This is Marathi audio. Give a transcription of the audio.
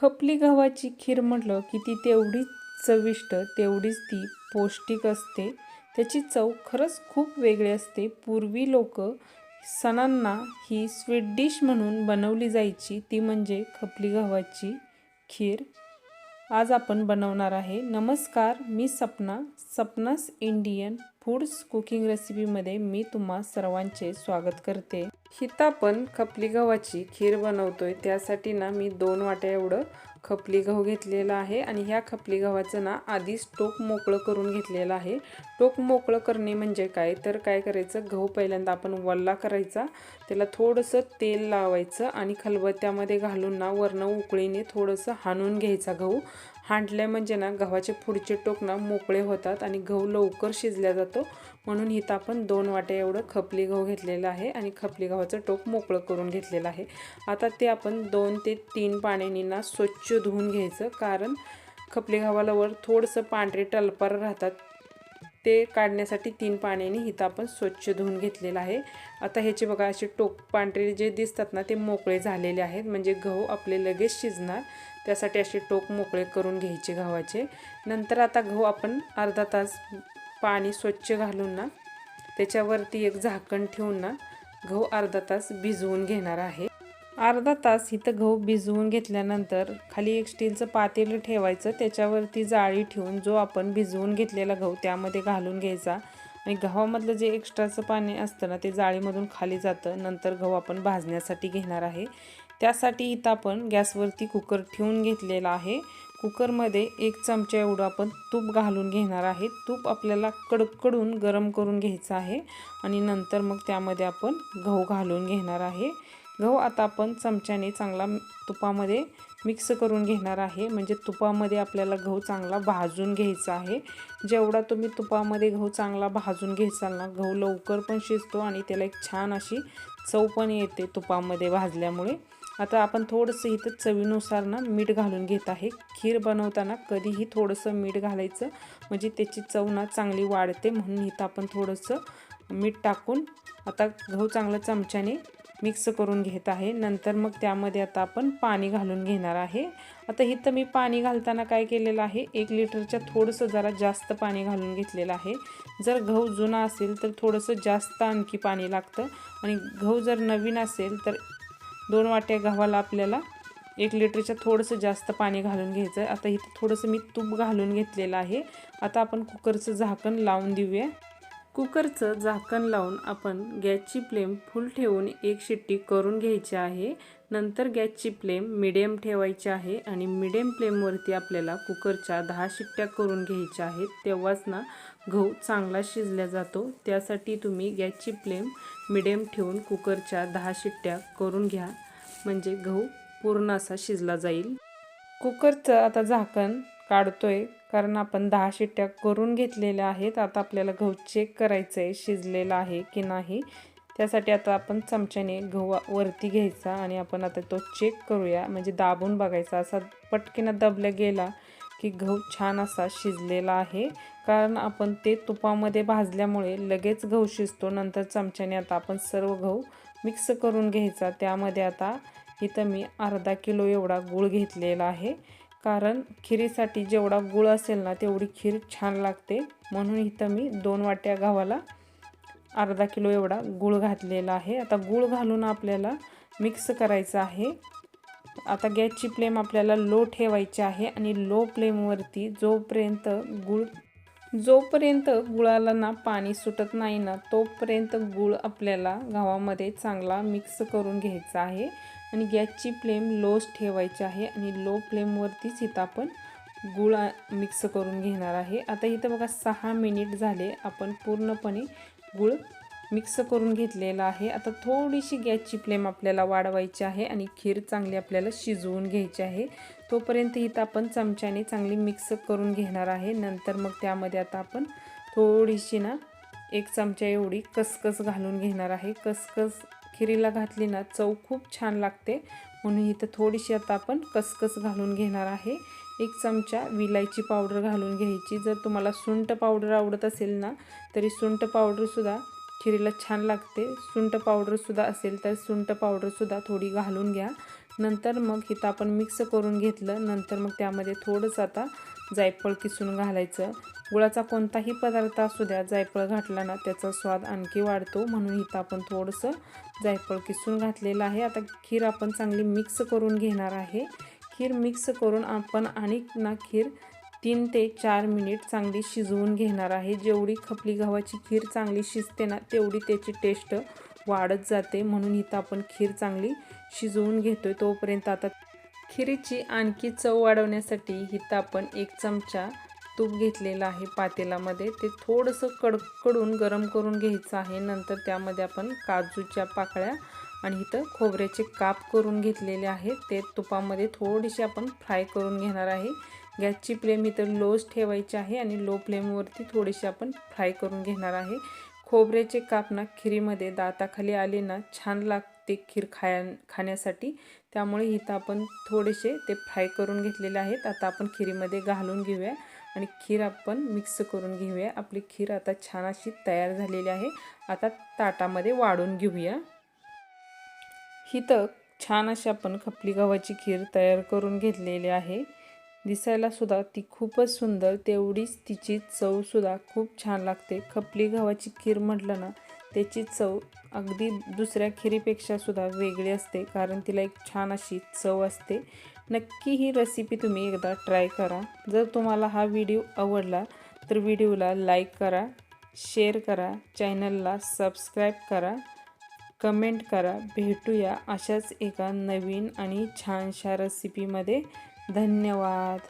खपली गव्हाची खीर म्हटलं की ती तेवढीच चविष्ट तेवढीच ती पौष्टिक असते. त्याची चव खरंच खूप वेगळी असते. पूर्वी लोक सणांना ही स्वीट डिश म्हणून बनवली जायची. ती म्हणजे खपली गव्हाची खीर. आज आपण बनवणार आहे. नमस्कार मी Sapna Sapna's Indian foods cooking रेसिपीमध्ये मी तुम्हा सर्वांचे स्वागत करते. हिता आपण खपली गव्हाची खीर बनवतोय. त्यासाठी ना मी दोन वाट्या एवढं खपली गहू घेतलेला आहे आणि ह्या खपली गव्हाचं ना आधीच टोक मोकळं करून घेतलेलं आहे. टोक मोकळं करणे म्हणजे काय? तर काय करायचं? गहू पहिल्यांदा आपण वल्ला करायचा. त्याला थोडंसं तेल लावायचं आणि खलबत्त्यामध्ये घालून ना वरनं उकळीने थोडंसं हाणून घ्यायचा गहू. हांडले म्हणजे ना गव्हाचे पुढचे टोक ना मोकळे होतात आणि गहू लवकर शिजल्या जातो. म्हणून इथं आपण दोन वाट्या एवढं खपली गहू घेतलेला आहे आणि खपली गव्हाचं टोक मोकळं करून घेतलेलं आहे. आता ते आपण दोन ते तीन पाण्यानी ना स्वच्छ धुवून घ्यायचं. कारण खपली गव्हाला वर थोडंसं पांढरे टलपार राहतात. ते काढण्यासाठी तीन पाण्याने हिथं आपण स्वच्छ धुवून घेतलेलं आहे. आता ह्याचे बघा असे टोक पांढरे जे दिसतात ना ते मोकळे झालेले आहेत. म्हणजे गहू आपले लगेच शिजणार. त्यासाठी असे टोक मोकळे करून घ्यायचे गव्हाचे. नंतर आता गहू आपण अर्धा तास पाणी स्वच्छ घालून ना त्याच्यावरती एक झाकण ठेवून ना गहू अर्धा तास भिजवून घेणार आहे. अर्धा तास इथं गहू भिजवून घेतल्यानंतर खाली एक स्टीलचं पातेलं ठेवायचं त्याच्यावरती जाळी ठेवून जो आपण भिजवून घेतलेला गहू त्यामध्ये घालून घ्यायचा. आणि गव्हामधलं जे एक्स्ट्राचं पाणी असतं ना ते जाळीमधून खाली जातं. नंतर गहू आपण भाजण्यासाठी घेणार आहे. त्यासाठी इथं आपण गॅसवरती कुकर ठेवून घेतलेला आहे. कुकरमध्ये एक चमचा एवढं आपण तूप घालून घेणार आहे. तूप आपल्याला कडकडून गरम करून घ्यायचं आहे. आणि नंतर मग त्यामध्ये आपण गहू घालून घेणार आहे. गहू आता आपण चमच्याने चांगला तुपामध्ये मिक्स करून घेणार आहे. म्हणजे तुपामध्ये आपल्याला गहू चांगला भाजून घ्यायचा आहे. जेवढा तुम्ही तुपामध्ये गहू चांगला भाजून घ्यायचाल ना गहू लवकर पण शिजतो आणि त्याला एक छान अशी चव पण येते तुपामध्ये भाजल्यामुळे. आता आपण थोडंसं इथं चवीनुसार ना मीठ घालून घेत आहे. खीर बनवताना कधीही थोडंसं मीठ घालायचं. म्हणजे त्याची चव ना चांगली वाढते म्हणून इथं आपण थोडंसं मीठ टाकून आता गहू चांगलं चमच्याने मिक्स करून घेत आहे. नंतर मग त्यामध्ये आता आपण पाणी घालून घेणार आहे. आता इथं मी पाणी घालताना काय केलेलं आहे? एक लिटरच्या थोडंसं जरा जास्त पाणी घालून घेतलेलं आहे. जर गहू जुना असेल तर थोडंसं जास्त आणखी पाणी लागतं. आणि गहू जर नवीन असेल तर दोन वाट्या गव्हाला आपल्याला एक लिटरच्या थोडंसं जास्त पाणी घालून घ्यायचं आहे. आता इथं थोडंसं मी तूप घालून घेतलेलं आहे. आता आपण कुकरचं झाकण लावून देऊया. कुकरचं झाकण लावून आपण गॅसची फ्लेम फुल ठेवून एक शिट्टी करून घ्यायची आहे. नंतर गॅसची फ्लेम मिडियम ठेवायची आहे आणि मिडियम फ्लेमवरती आपल्याला कुकरच्या दहा शिट्ट्या करून घ्यायच्या आहेत. तेव्हाच ना गहू चांगला शिजला जातो. त्यासाठी तुम्ही गॅसची फ्लेम मिडियम ठेवून कुकरच्या दहा शिट्ट्या करून घ्या. म्हणजे गहू पूर्ण असा शिजला जाईल. कुकरचं आता झाकण काढतोय. कारण आपण दहा शिट्ट्या करून घेतलेल्या आहेत. आता आपल्याला गहू चेक करायचं आहे शिजलेला आहे की नाही? त्यासाठी आता आपण चमच्याने गहू वरती घ्यायचा आणि आपण आता तो चेक करूया. म्हणजे दाबून बघायचा. असा पटकीनं दबल्या गेला की गहू छान असा शिजलेला आहे. कारण आपण ते तुपामध्ये भाजल्यामुळे लगेच गहू शिजतो. नंतर चमच्याने आता आपण सर्व गहू मिक्स करून घ्यायचा. त्यामध्ये आता इथं मी अर्धा किलो एवढा गूळ घेतलेला आहे. कारण खिरीसाठी जेवढा गूळ असेल ना तेवढी खीर छान लागते. म्हणून इथं मी दोन वाट्या गव्हाला अर्धा किलो एवढा गूळ घातलेला आहे. आता गूळ घालून आपल्याला मिक्स करायचं आहे. आता गॅसची फ्लेम आपल्याला लो ठेवायची आहे आणि लो फ्लेमवरती जोपर्यंत गूळ जोपर्यंत गुळाला ना पाणी सुटत नाही ना तोपर्यंत गूळ आपल्याला गव्हामध्ये चांगला मिक्स करून घ्यायचा आहे. आणि गॅसची फ्लेम लोच ठेवायची आहे आणि लो फ्लेमवरतीच इथं आपण गूळ मिक्स करून घेणार आहे. आता इथं बघा सहा मिनिट झाले. आपण पूर्णपणे गूळ मिक्स करून घेतलेला आहे. आता थोडीशी गॅसची फ्लेम आपल्याला वाढवायची आहे आणि खीर चांगली आपल्याला शिजवून घ्यायची आहे. तोपर्यंत इथं आपण चमच्याने चांगली मिक्स करून घेणार आहे. नंतर मग त्यामध्ये आता आपण थोडीशी ना एक चमचा एवढी कसकस घालून घेणार आहे. कसकस खिरीला घातली ना चव खूप छान लागते. म्हणून इथं थोडीशी आता आपण कसकस घालून घेणार आहे. एक चमचा विलायची पावडर घालून घ्यायची. जर तुम्हाला सुंट पावडर आवडत असेल ना तरी सुंट पावडरसुद्धा खिरीला छान लागते. सुंट पावडरसुद्धा असेल तर सुंट पावडरसुद्धा थोडी घालून घ्या. नंतर मग इथं आपण मिक्स करून घेतलं. नंतर मग त्यामध्ये थोडंसं आता जायफळ किसून घालायचं. गुळाचा कोणताही पदार्थ असू द्या जायफळ घातला ना त्याचा स्वाद आणखी वाढतो. म्हणून इथं आपण थोडंसं जायफळ किसून घातलेलं आहे. आता खीर आपण चांगली मिक्स करून घेणार आहे. खीर मिक्स करून आपण आणि ना खीर तीन ते चार मिनिट चांगली शिजवून घेणार आहे. जेवढी खपली गव्हाची खीर चांगली शिजते ना तेवढी त्याची टेस्ट वाढत जाते. म्हणून इथं आपण खीर चांगली शिजवून घेतोय तोपर्यंत आता खिरीची आणखी चव वाढवण्यासाठी इथं आपण एक चमचा तूप घेतलेलं आहे पातेलामध्ये ते थोडंसं कडकडून गरम करून घ्यायचं आहे. नंतर त्यामध्ये आपण काजूच्या पाकळ्या आणि इथं खोबऱ्याचे काप करून घेतलेले आहेत. ते तुपामध्ये थोडीशी आपण फ्राय करून घेणार आहे. गॅसची फ्लेम इथं लोच ठेवायची आहे आणि लो फ्लेमवरती थोडीशी आपण फ्राय करून घेणार आहे. खोबऱ्याचे काप ना खिरीमध्ये दाताखाली आले ना छान लागते खीर खाया खाण्यासाठी. त्यामुळे इथं आपण थोडेसे ते फ्राय करून घेतलेले आहेत. आता आपण खिरीमध्ये घालून घेऊया. आणि खीर आपण मिक्स करून घेऊया. आपली खीर आता छान अशी तयार झालेली आहे. आता ताटामध्ये वाढून घेऊया. हिथं छान अशी आपण खपली गव्हाची खीर तयार करून घेतलेली आहे. दिसायला सुद्धा ती खूपच सुंदर तेवढीच तिची चवसुद्धा खूप छान लागते. खपली गव्हाची खीर म्हटलं ना त्याची चव अगदी दुसऱ्या खिरीपेक्षा सुद्धा वेगळी असते कारण तिला एक छान अशी चव असते. नक्की ही रेसिपी तुम्ही एकदा ट्राय करा. जर तुम्हाला हा व्हिडिओ आवडला तर व्हिडिओला लाईक करा शेअर करा चॅनलला सबस्क्राईब करा कमेंट करा. भेटूया अशाच एका नवीन आणि छानशा रेसिपीमध्ये धन्यवाद.